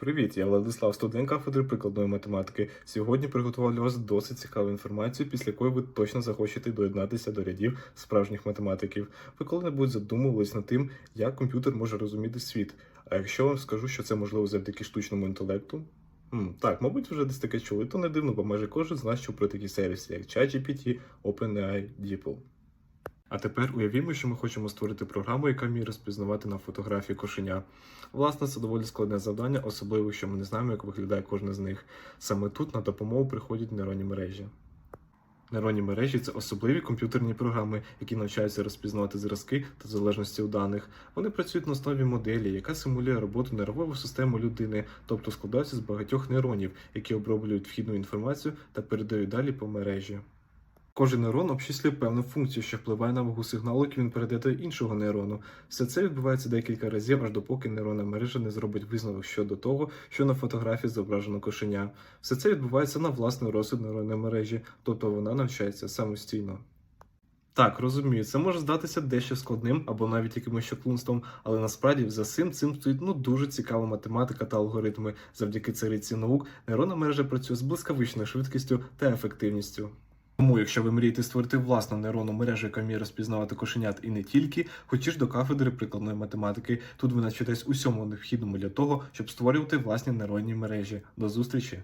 Привіт, я Владислав, студент кафедри прикладної математики. Сьогодні приготував для вас досить цікаву інформацію, після якої ви точно захочете доєднатися до рядів справжніх математиків. Ви коли-небудь задумувались над тим, як комп'ютер може розуміти світ. А якщо вам скажу, що це можливо завдяки штучному інтелекту? М, так, мабуть, вже десь таке чули, то не дивно, бо майже кожен з нас чув про такі сервіси, як ChatGPT, OpenAI, DeepL. А тепер уявімо, що ми хочемо створити програму, яка вміє розпізнавати на фотографії кошеня. Власне, це доволі складне завдання, особливо, якщо ми не знаємо, як виглядає кожне з них. Саме тут на допомогу приходять нейронні мережі. Нейронні мережі це особливі комп'ютерні програми, які навчаються розпізнавати зразки та залежності у даних. Вони працюють на основі моделі, яка симулює роботу нервової системи людини, тобто складаються з багатьох нейронів, які оброблюють вхідну інформацію та передають далі по мережі. Кожен нейрон обчислює певну функцію, що впливає на вагу сигналу, який він передає до іншого нейрону. Все це відбувається декілька разів, аж допоки нейронна мережа не зробить висновок щодо того, що на фотографії зображено кошеня. Все це відбувається на власний розсуд нейронної мережі, тобто вона навчається самостійно. Так, розумію, це може здатися дещо складним або навіть якимось чаклунством, але насправді за цим цим стоїть ну дуже цікава математика та алгоритми. Завдяки цариці наук нейронна мережа працює з блискавичною швидкістю та ефективністю. Тому, якщо ви мрієте створити власну нейронну мережу, яка вміє розпізнавати кошенят і не тільки, хочеш до кафедри прикладної математики, тут ви навчитесь усьому необхідному для того, щоб створювати власні нейронні мережі. До зустрічі!